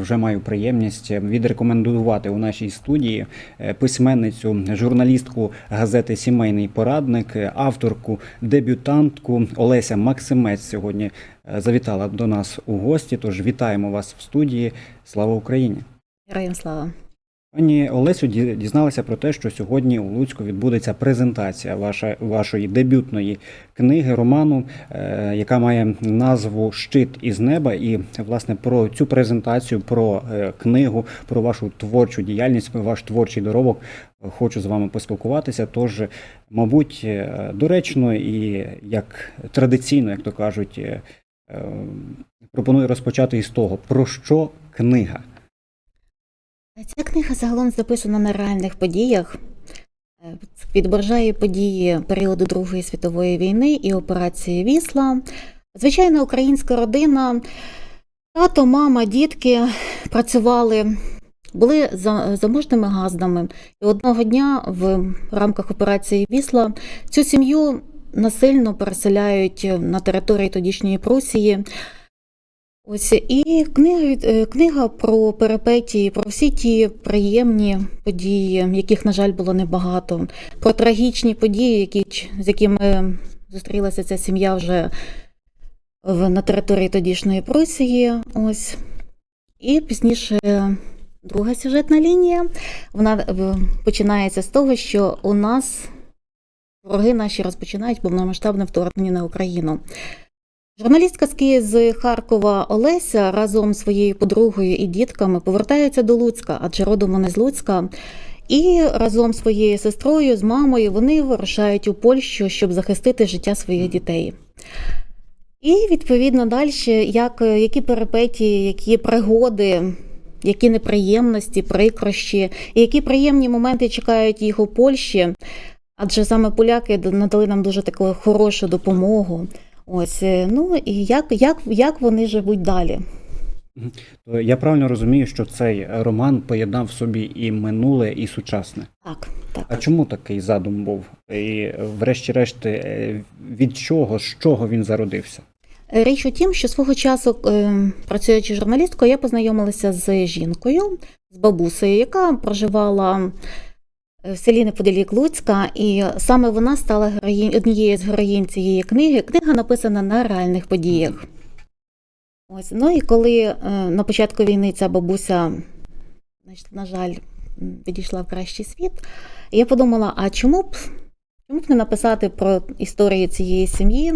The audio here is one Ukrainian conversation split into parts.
Вже маю приємність відрекомендувати у нашій студії е, письменницю, журналістку газети Сімейний порадник, е, авторку, дебютантку Олеся Максимець сьогодні е, завітала до нас у гості. Тож вітаємо вас в студії. Слава Україні! Героям слава. Пані Олесю ді- дізналася про те, що сьогодні у Луцьку відбудеться презентація ваша, вашої дебютної книги, роману, е, яка має назву Щит із неба. І власне про цю презентацію, про е, книгу, про вашу творчу діяльність, ваш творчий доробок хочу з вами поспілкуватися. Тож, мабуть, е, доречно і як традиційно, як то кажуть, пропоную розпочати із того, про що книга. Ця книга загалом записана на реальних подіях. Е, Відображає події періоду Другої світової війни і операції Вісла. Звичайна українська родина, тато, мама, дітки працювали, були заможними газдами. І одного дня в рамках операції Вісла цю сім'ю насильно переселяють на території тодішньої Прусії. Ось і книга від- е, книга про перипетії, про всі ті приємні події, яких, на жаль, було небагато, про трагічні події, які, з якими зустрілася ця сім'я вже в, на території тодішньої Прусії. Ось. І пізніше друга сюжетна лінія. Вона е, починається з того, що у нас вороги наші розпочинають повномасштабне вторгнення на Україну. Журналістка з Харкова Олеся разом з своєю подругою і дітками повертаються до Луцька, адже родом вони з Луцька. І разом з своєю сестрою, з мамою, вони вирушають у Польщу, щоб захистити життя своїх дітей. І відповідно далі, як, які перипетії, які пригоди, які неприємності, прикрощі, і які приємні моменти чекають їх у Польщі. Адже саме поляки надали нам дуже таку хорошу допомогу. Ось е, ну і як, як, як вони живуть далі? Я правильно розумію, що цей роман поєднав в собі і минуле, і сучасне. Так, так. А чому такий задум був? І врешті-решт, е, від чого, з чого він зародився? Річ у тім, що свого часу, е, працюючи журналісткою, я познайомилася з жінкою, з бабусею, яка проживала в селі неподалік Луцька, і саме вона стала героїн, однією з героїн цієї книги. Книга написана на реальних подіях. Ось, ну і коли е, на початку війни ця бабуся, на жаль, підійшла в кращий світ, я подумала: а чому б, чому б не написати про історію цієї сім'ї?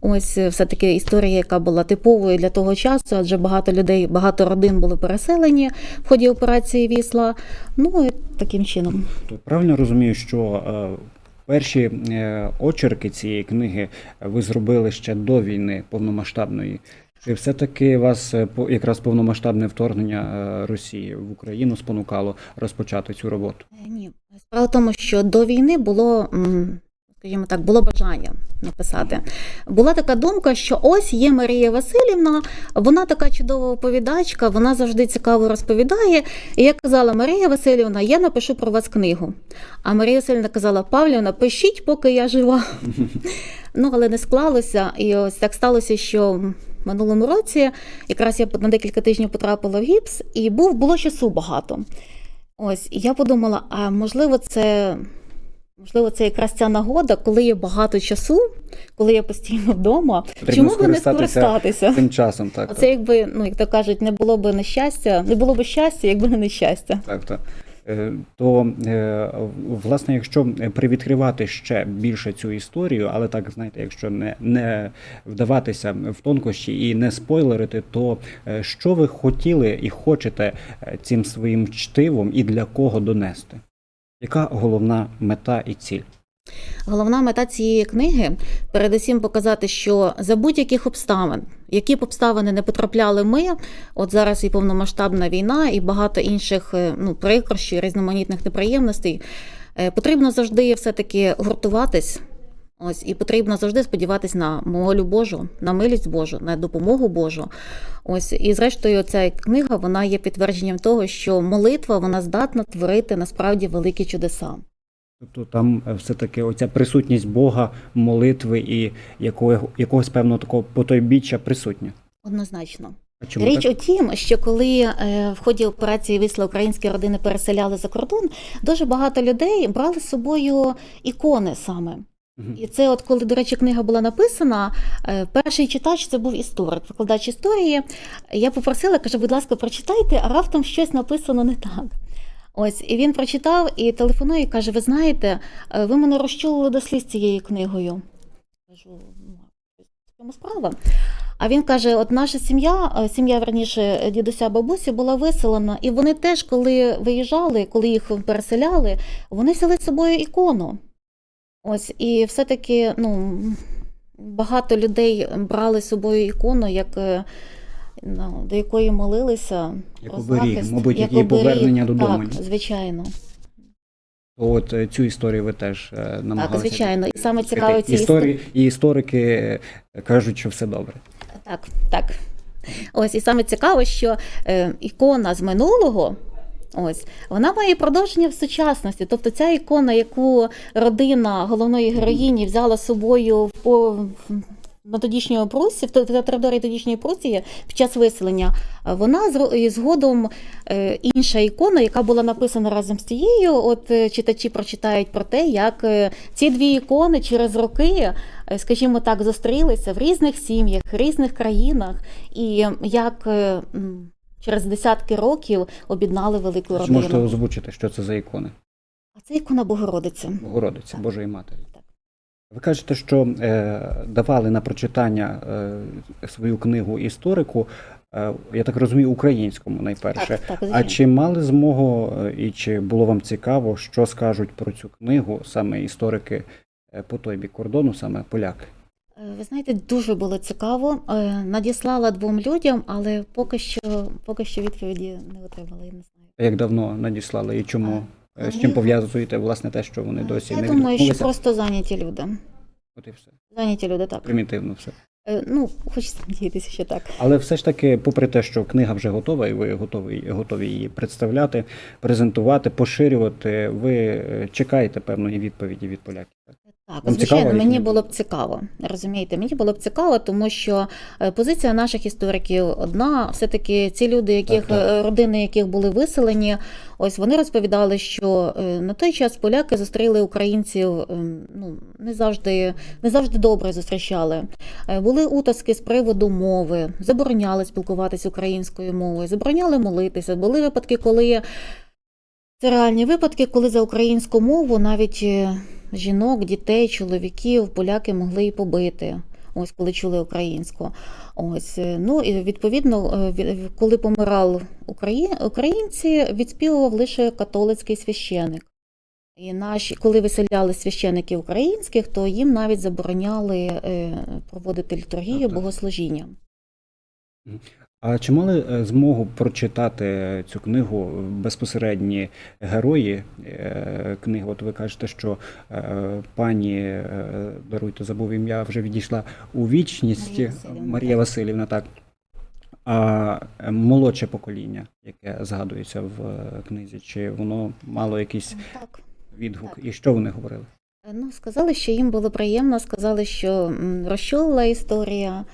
Ось е, все-таки історія, яка була типовою для того часу, адже багато людей, багато родин були переселені в ході операції Вісла. Ну і таким чином. То правильно розумію, що е, перші е, очерки цієї книги ви зробили ще до війни повномасштабної. Чи все-таки вас е, якраз повномасштабне вторгнення е, Росії в Україну спонукало розпочати цю роботу? Е, Ні, справа в тому, що до війни було, скажімо так, було бажання написати. Була така думка, що ось є Марія Васильівна, вона така чудова оповідачка, вона завжди цікаво розповідає. І я казала, Марія Васильівна, я напишу про вас книгу. А Марія Васильівна казала, Павлівна, пишіть, поки я жива. Ну, але не склалося. І ось так сталося, що минулому році якраз я на декілька тижнів потрапила в гіпс, і був, було часу багато. Ось, і я подумала, а можливо, це. Можливо, це якраз ця нагода, коли є багато часу, коли я постійно вдома. Потрібно Чому би не скористатися? Цим часом, так. Оце якби, ну як то кажуть, не було б нещастя, не було б щастя, якби не нещастя. Так, так. Е, То, е, власне, якщо привідкривати ще більше цю історію, але так, знаєте, якщо не, не вдаватися в тонкощі і не спойлерити, то е, що ви хотіли і хочете е, цим своїм чтивом і для кого донести? Яка головна мета і ціль? Головна мета цієї книги передусім показати, що за будь-яких обставин, які б обставини не потрапляли ми, от зараз і повномасштабна війна, і багато інших е, ну, прикрощів, різноманітних неприємностей, е, потрібно завжди все-таки гуртуватись. Ось і потрібно завжди сподіватись на волю Божу, на милість Божу, на допомогу Божу. Ось і зрештою, ця книга вона є підтвердженням того, що молитва вона здатна творити насправді великі чудеса. Тобто там е, все-таки оця присутність Бога, молитви і якого, якогось певного такого потойбіччя присутня. Однозначно. Чому Річ так? у тім, що коли е, в ході операції висла українські родини переселяли за кордон, дуже багато людей брали з собою ікони саме. Мгм. І це, от коли, до речі, книга була написана, е, перший читач це був історик, викладач історії. Я попросила, каже, будь ласка, прочитайте, а раптом щось написано не так. Ось, і він прочитав і телефонує і каже: Ви знаєте, е, ви мене розчулили до сліз цією книгою. Кажу, ну, чому справа? А він каже: от наша сім'я, е, сім'я верніше дідуся бабусі, була виселена, і вони теж, коли виїжджали, коли їх переселяли, вони взяли з собою ікону. Ось, і все-таки ну, багато людей брали з собою ікону, як, е, до якої молилися. Як оберіг, мабуть, як її повернення додому. Так, звичайно. От е, цю історію ви теж е, намагалися. Так, звичайно. І саме цікаве ці історії, і історики е, кажуть, що все добре. Так, так. Ось і саме цікаво, що е, ікона з минулого. Ось вона має продовження в сучасності. Тобто ця ікона, яку родина головної героїні взяла з собою в на тодішньому Прусі, в території тодішньої Прусії під час виселення, е, вона згодом е, інша ікона, яка була написана разом з тією. От е, читачі прочитають про те, як ці дві ікони через роки, скажімо так, зустрілися в різних сім'ях, різних країнах, і як через десятки років об'єднали велику Чи можете озвучити, що це за ікони? А це ікона Богородиці. Богородиці. Божої Матері. Ви кажете, що е, давали на прочитання е, свою книгу історику, е, я так розумію, українському найперше. Так, так, А чи мали змогу і чи було вам цікаво, що скажуть про цю книгу саме історики по той бік кордону, саме поляки? Ви знаєте, дуже було цікаво. Надіслала двом людям, але поки що, поки що відповіді не отримала. Я не знаю. Як давно надіслали і чому? Е, З чим пов'язуєте власне те, що вони досі Я не думаю, що просто зайняті люди. От і все. Зайняті люди, так. Примітивно все. Е, Ну, хочеться надіятися, що так. Але все ж таки, попри те, що книга вже готова, і ви готові, готові її представляти, презентувати, поширювати, ви е, чекаєте певної відповіді від поляків. так? Так, Вам звичайно, цікаво мені було б цікаво. Розумієте, мені було б цікаво, тому що е, позиція наших істориків одна. Все-таки ці люди, яких Так, так. е, родини яких були виселені, ось вони розповідали, що е, на той час поляки зустріли українців ем, ну не завжди не завжди добре зустрічали. Були утаски з приводу мови, забороняли спілкуватися українською мовою, забороняли молитися. Були випадки, коли це реальні випадки, коли за українську мову навіть жінок, дітей, чоловіків поляки могли і побити. Ось коли чули українську. Ось е, ну і відповідно, е, коли помирали украї- українці, відспівував лише католицький священик. І наші, коли виселяли священиків українських, то їм навіть забороняли е, проводити літургію, так. богослужіння. А чи мали е, змогу прочитати цю книгу безпосередні герої е, книги? От ви кажете, що е, пані е, даруйте, забув ім'я, вже відійшла у вічність Марія Василівна, Марія. Васильівна, так. А е, молодше покоління, яке згадується в е, книзі, чи воно мало якийсь Так. відгук? Так. І що вони говорили? Е, Ну, сказали, що їм було приємно, сказали, що розчулила історія.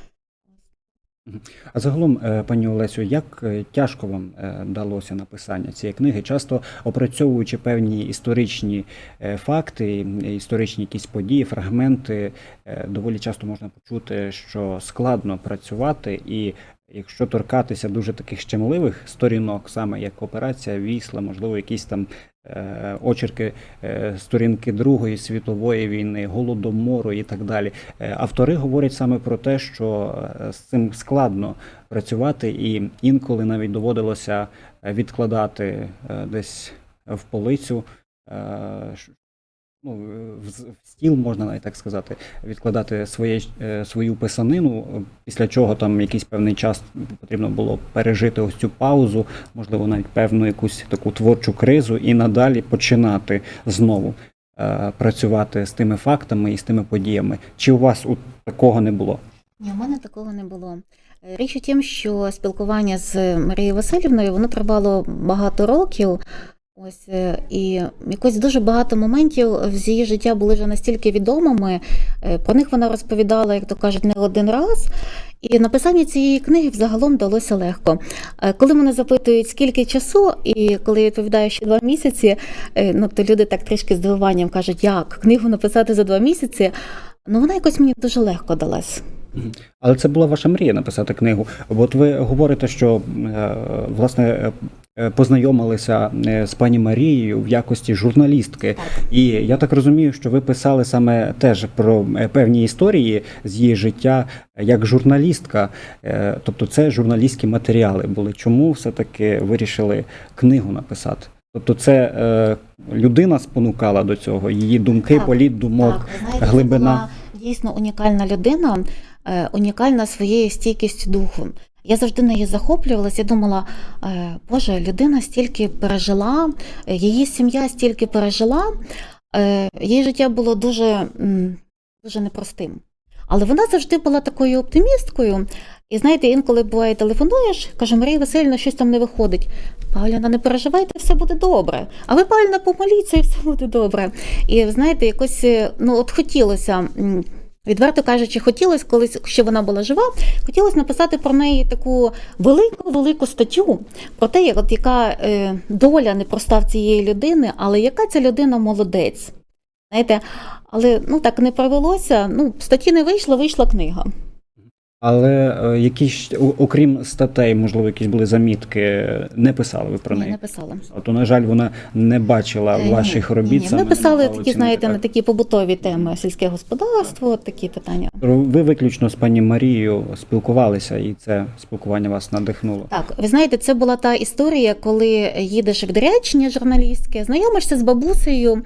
А загалом, е, пані Олесю, як е, тяжко вам е, далося написання цієї книги, часто опрацьовуючи певні історичні факти, історичні якісь події, фрагменти, доволі часто можна почути, що складно працювати, і якщо торкатися дуже таких щемливих сторінок, саме як операція Вісла, можливо, якісь там е, очерки е, сторінки Другої світової війни, голодомору і так далі. Е, Автори говорять саме про те, що е, з цим складно працювати, і інколи навіть доводилося е, відкладати е, десь в полицю. Е, Ну, в з- в стіл можна навіть так сказати, відкладати своє, е, свою писанину, е, після чого там якийсь певний час потрібно було пережити ось цю паузу, можливо, навіть певну якусь таку творчу кризу, і надалі починати знову е, працювати з тими фактами і з тими подіями. Чи у вас у такого не було? Ні, у мене такого не було. Е, Річ у тім, що спілкування з Марією Васильівною воно тривало багато років. Ось е, і якось дуже багато моментів з її життя були вже настільки відомими. е, Про них вона розповідала, як то кажуть, не один раз. І написання цієї книги взагалом далося легко. Е, Коли мене запитують, скільки часу, і коли я відповідаю, що два місяці, ну то люди так трішки здивуванням кажуть, як книгу написати за два місяці. Ну вона якось мені дуже легко далась. Але це була ваша мрія написати книгу. От ви говорите, що власне познайомилися е, з пані Марією в якості журналістки. І я так розумію, що ви писали саме теж про е, певні історії з її життя як журналістка. Е, Тобто це журналістські матеріали були. Чому все-таки вирішили книгу написати? Тобто, це е, людина спонукала до цього, її думки, Так, політ думок. Так, знаєте, глибина. була дійсно унікальна людина, е, унікальна своєю стійкістю духу. Я завжди нею захоплювалася. Я думала, е, Боже, людина стільки пережила, е, її сім'я стільки пережила, е, її життя було дуже, дуже непростим. Але вона завжди була такою оптимісткою. І знаєте, інколи буває, телефонуєш, каже, Марія Васильівна, щось там не виходить. Павляна, не переживайте, все буде добре. А ви, Павліна, помоліться, і все буде добре. І знаєте, якось ну от хотілося. Відверто кажучи, хотілося колись, ще вона була жива, хотілося написати про неї таку велику велику статтю про те, як от яка е, доля непроста в цієї людини, але яка ця людина молодець. Знаєте, але ну так не провелося. Ну, статті не вийшло, вийшла книга. Але е, якісь, о- окрім статей, можливо, якісь були замітки, не писали ви про Ні, неї. не писала. А то, на жаль, вона не бачила Е, ні, ваших ні, робіт. Ні, саме Ми писали такі, оцінити, знаєте, так. на такі побутові теми сільське господарство, такі питання. Ви виключно з пані Марією спілкувалися, і це спілкування вас надихнуло. Так, ви знаєте, це була та історія, коли їдеш в відрядження журналістське, знайомишся з бабусею.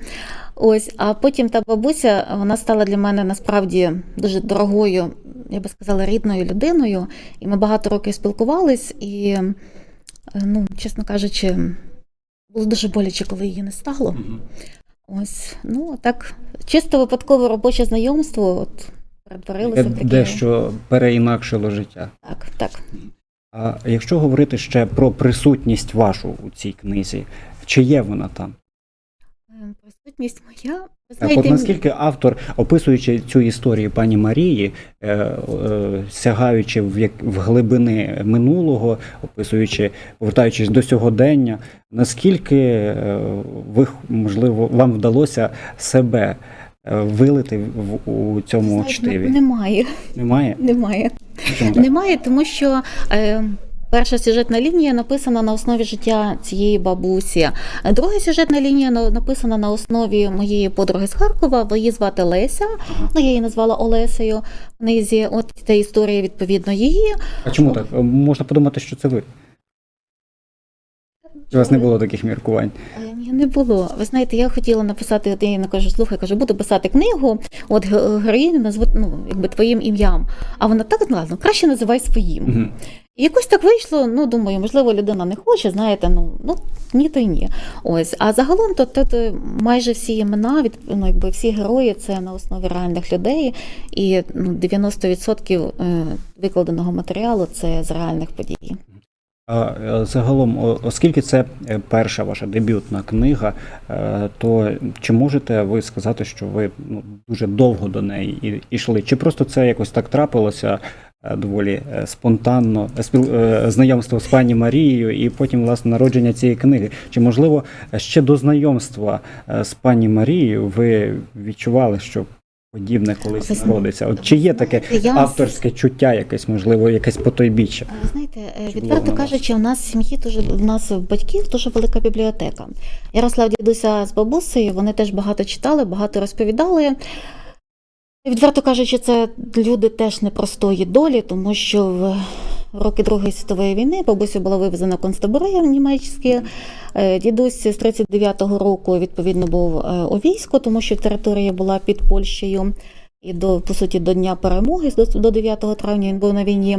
Ось, а потім та бабуся вона стала для мене насправді дуже дорогою, я би сказала, рідною людиною. І ми багато років спілкувались, і, е, ну, чесно кажучи, було дуже боляче, коли її не стало. Мгм. Ось, ну так, чисто випадкове робоче знайомство, от перетворилося в таке. дещо переінакшило життя. Так, так. А якщо говорити ще про присутність вашу у цій книзі, чи є вона там? Присутність моя. Так, от наскільки автор, описуючи цю історію пані Марії, е, е, сягаючи в, як, в глибини минулого, описуючи, повертаючись до сьогодення, наскільки е, ви можливо вам вдалося себе е, вилити в у цьому знаєте, чтиві? Немає, Немає? немає. Чому так? Немає, тому що е, перша сюжетна лінія написана на основі життя цієї бабусі. Друга сюжетна лінія на- написана на основі моєї подруги з Харкова. Її звати Леся. Ну, я її назвала Олесею в книзі. От ця історія відповідно її. А чому так? Е, Можна подумати, що це ви. У вас не було таких міркувань? Е, Ні, не було. Ви знаєте, я хотіла написати, от я кажу, слухай, кажу, буду писати книгу, от ге- героїню назву ну, якби твоїм ім'ям. А вона так сказала, ну краще називай своїм. Мгм. І якось так вийшло. Ну думаю, можливо, людина не хоче, знаєте, ну ну ні, то й ні. Ось. А загалом то, то, то майже всі імена, від ну, якби всі герої це на основі реальних людей, і ну, 90% е, викладеного матеріалу це з реальних подій. Е, загалом, оскільки це е, перша ваша дебютна книга, е, то чи можете ви сказати, що ви ну, дуже довго до неї йшли? Чи просто це якось так трапилося доволі спонтанно знайомство з пані Марією і потім власне народження цієї книги? Чи можливо ще до знайомства з пані Марією ви відчували, що подібне колись Ви народиться? От чи є таке я- авторське чуття, якесь можливо, якесь потойбіччя? Ви знаєте, е, відверто кажучи, у нас в сім'ї дуже в нас в батьків дуже велика бібліотека. Ярослав дідуся з бабусею, вони теж багато читали, багато розповідали. Відверто кажучи, це люди теж непростої долі, тому що в роки Другої світової війни бабуся була вивезена в концтабори німецькі. Е, Дідусь з 39-го року відповідно був е, у війську, тому що територія була під Польщею. І до по суті до Дня перемоги, до, до 9 травня він був на війні.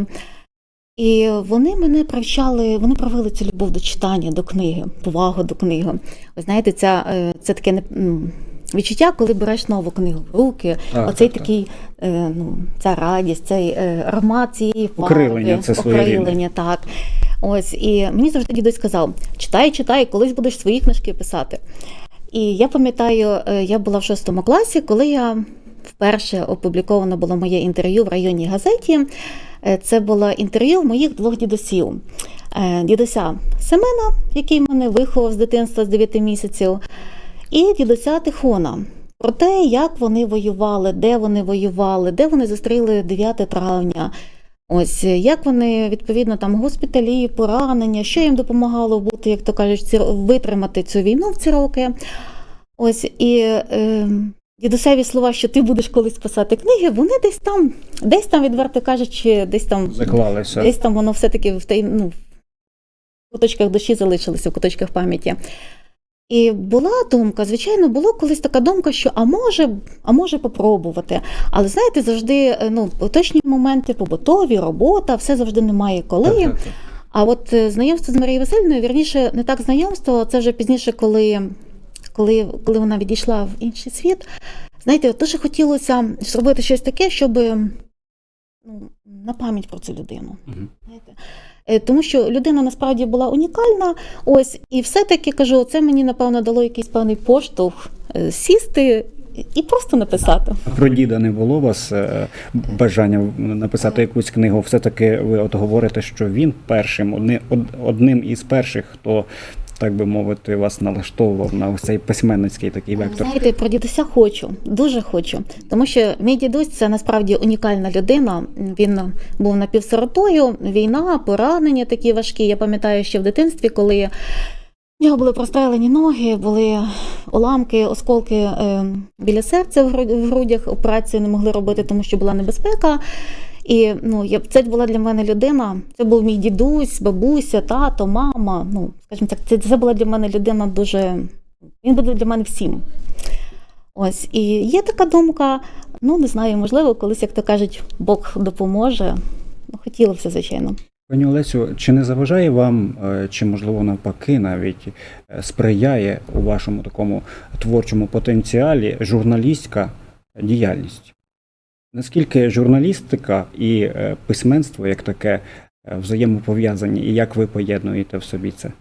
І вони мене привчали, вони провели цю любов до читання, до книги, повагу до книги. Ви знаєте, ця, е, це таке не- відчуття, коли береш нову книгу в руки. Так, Оцей так, так. такий, е, ну, ця радість, цей е, аромат цієї фарби, Окрилення це окрилення, так. Ось, і мені завжди дідусь казав: читай, читай, колись будеш свої книжки писати. І я пам'ятаю, е, я була в шостому класі, коли я вперше опубліковано було моє інтерв'ю в районній газеті. Е, Це було інтерв'ю моїх двох дідусів. Е, Дідуся Семена, який мене виховав з дитинства з 9 місяців, і дідуся Тихона. Про те, як вони воювали, де вони воювали, де вони зустріли 9 травня. Ось як вони відповідно там госпіталі, поранення, що їм допомагало бути, як то кажуть, ці, витримати цю війну в ці роки. Ось і е, дідусеві слова, що ти будеш колись писати книги, вони десь там, десь там, відверто кажучи, десь там Заклалися. Десь там воно все-таки в ну, в куточках душі залишилося, в куточках пам'яті. І була думка, звичайно, була колись така думка, що а може, а може попробувати. Але знаєте, завжди е, ну, поточні моменти, побутові, робота, все завжди немає коли. Так, так, так. А от е, знайомство з Марією Васильівною, вірніше, не так знайомство, це вже пізніше, коли, коли, коли вона відійшла в інший світ. Знаєте, от дуже хотілося зробити щось таке, щоб ну, на пам'ять про цю людину. Мгм. Знаєте? Е, Тому що людина насправді була унікальна. Ось, і все-таки кажу, це мені напевно дало якийсь певний поштовх е, сісти і просто написати. Про діда не було у вас е, бажання написати якусь книгу. Все-таки ви от говорите, що він першим, одним із перших, хто, так би мовити, вас налаштовував на цей письменницький такий вектор. Знаєте, про дідуся хочу, дуже хочу. Тому що мій дідусь це насправді унікальна людина. Він був напівсиротою, війна, поранення такі важкі. Я пам'ятаю ще в дитинстві, коли в нього були прострелені ноги, були уламки, осколки е, біля серця в гру- в грудях. Операцію не могли робити, тому що була небезпека. І ну, я, це була для мене людина. Це був мій дідусь, бабуся, тато, мама. Ну, скажімо так, це, це була для мене людина дуже. Він буде для мене всім. Ось, і є така думка, ну не знаю, можливо, колись, як то кажуть, Бог допоможе. Ну, хотілося, звичайно. Пані Олесю, чи не заважає вам, е, чи можливо навпаки навіть е, сприяє у вашому такому творчому потенціалі журналістська діяльність? Наскільки журналістика і е, письменство як таке е, взаємопов'язані, і як ви поєднуєте в собі це?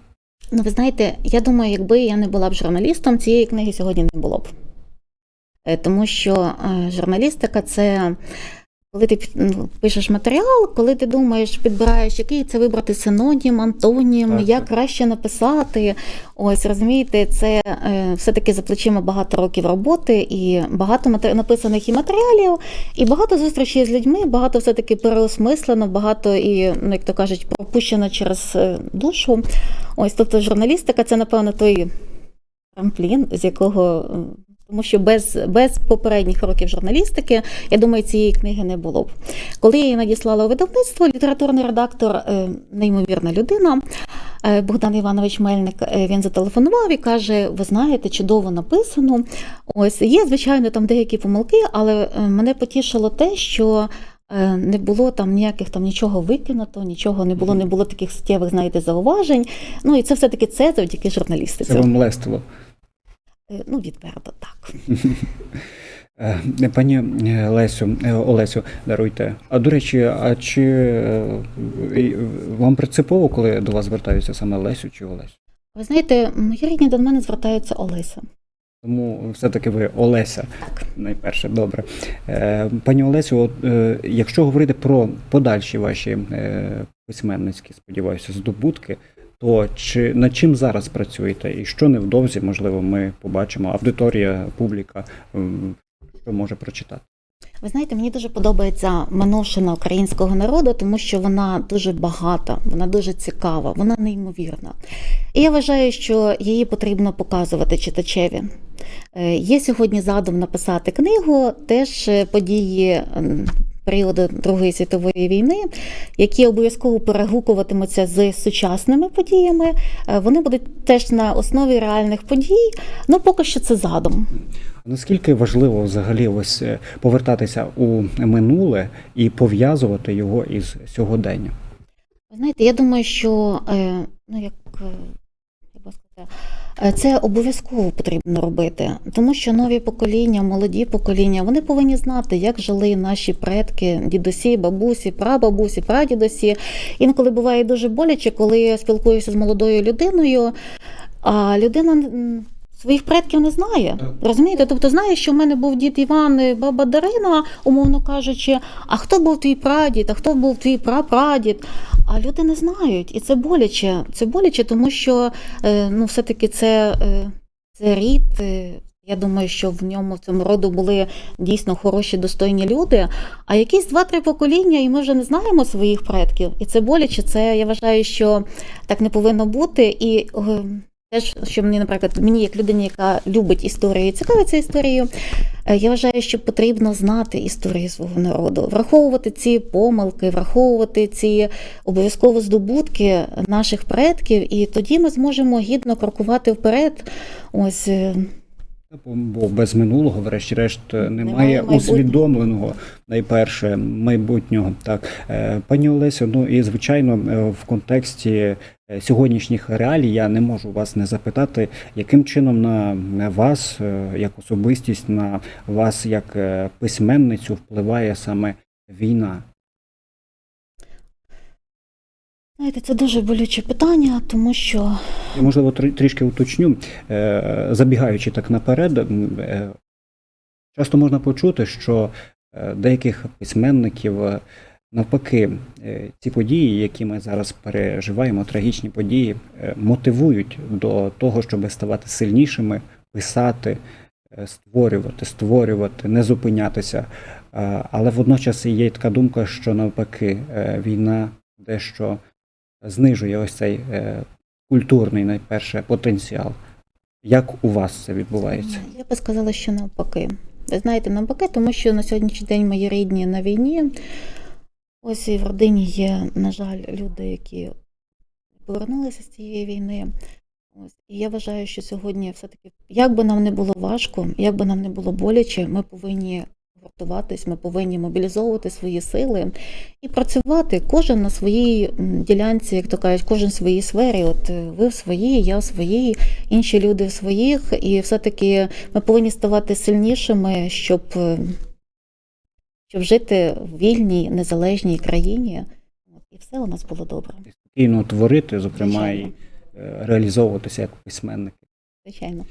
Ну, ви знаєте, я думаю, якби я не була б журналістом, цієї книги сьогодні не було б. Е, Тому що журналістика це коли ти ну, пишеш матеріал, коли ти думаєш, підбираєш, який це вибрати синонім, антонім, Так, як так. краще написати. Ось розумієте, це е, все-таки за плечима багато років роботи і багато матер- написаних і матеріалів, і багато зустрічей з людьми, багато все-таки переосмислено, багато і, ну, як то кажуть, пропущено через е, душу. Ось, тобто, журналістика це, напевно, той трамплін, з якого. Тому що без, без попередніх років журналістики, я думаю, цієї книги не було б. Коли я її надіслала у видавництво, літературний редактор, е, неймовірна людина, е, Богдан Іванович Мельник, е, він зателефонував і каже: Ви знаєте, чудово написано. Ось є, звичайно, там деякі помилки, але мене потішило те, що. Не було там ніяких там нічого викинуто, нічого не було, не було таких суттєвих, знаєте, зауважень. Ну і це все-таки це завдяки журналістиці. Це вам лестило. Е, Ну, відверто так. Е, Пані е, Лесю, е, Олесю, даруйте. А до речі, а чи вам принципово, коли до вас звертаються саме Лесю чи Олесю? Ви знаєте, мої рідні до мене звертаються Олеся. Тому все-таки ви Олеся так. найперше. Добре. Пані Олесю, от, якщо говорити про подальші ваші письменницькі, сподіваюся, здобутки, то чи над чим зараз працюєте? І що невдовзі, можливо, ми побачимо, аудиторія, публіка, що може прочитати? Ви знаєте, мені дуже подобається минувшина українського народу, тому що вона дуже багата, вона дуже цікава, вона неймовірна. І я вважаю, що її потрібно показувати читачеві. Е, Є сьогодні задум написати книгу, теж е, події м, періоду Другої світової війни, які обов'язково перегукуватимуться з сучасними подіями. Е, Вони будуть теж на основі реальних подій. Ну, поки що це задум. Наскільки важливо взагалі ось е, повертатися у минуле і пов'язувати його із сьогоденням? Ви знаєте, я думаю, що е, ну, як, е, сказати, це обов'язково потрібно робити, тому що нові покоління, молоді покоління, вони повинні знати, як жили наші предки, дідусі, бабусі, прабабусі, прадідусі. Інколи буває дуже боляче, коли я спілкуюся з молодою людиною, а людина. Своїх предків не знає, розумієте? Тобто знає, що в мене був дід Іван, баба Дарина, умовно кажучи, а хто був твій прадід, а хто був твій прапрадід? А люди не знають, і це боляче. Це боляче, тому що е, ну, все-таки це, е, це рід. е, Я думаю, що в ньому в цьому роду були дійсно хороші, достойні люди. А якісь два-три покоління, і ми вже не знаємо своїх предків. І це боляче. Це я вважаю, що так не повинно бути. І е, теж, що мені, наприклад, мені, як людині, яка любить історію і цікавиться історією, е, я вважаю, що потрібно знати історію свого народу, враховувати ці помилки, враховувати ці обов'язково здобутки наших предків, і тоді ми зможемо гідно крокувати вперед. Ось е, Бо без минулого, врешті-решт, немає, Немає усвідомленого найперше майбутнього. Так, Е, пані Олесю, ну і звичайно, е, в контексті е, сьогоднішніх реалій я не можу вас не запитати, яким чином на вас, е, як особистість, на вас як е, письменницю впливає саме війна. Знаєте, це дуже болюче питання, тому що І, можливо, трі- трішки уточню, е, забігаючи так наперед, е, часто можна почути, що е, деяких письменників навпаки ці події, які ми зараз переживаємо, трагічні події, мотивують до того, щоб ставати сильнішими, писати, створювати, створювати, не зупинятися. Але водночас є така думка, що навпаки війна дещо знижує ось цей е, культурний найперше потенціал. Як у вас це відбувається? я би сказала, що навпаки. Ви знаєте, навпаки, тому що на сьогоднішній день мої рідні на війні. Ось і в родині є, на жаль, люди, які повернулися з цієї війни. Ось. І я вважаю, що сьогодні все-таки, як би нам не було важко, як би нам не було боляче, ми повинні гуртуватись, ми повинні мобілізовувати свої сили і працювати кожен на своїй ділянці, як то кажуть, кожен в своїй сфері. От е, ви в своїй, я в своїй, інші люди в своїх. І все-таки ми повинні ставати сильнішими, щоб, е, щоб жити в вільній, незалежній країні. І все у нас було добре, Спокійно творити, зокрема, і Звичайно. е, реалізовуватися як письменник. звичайно.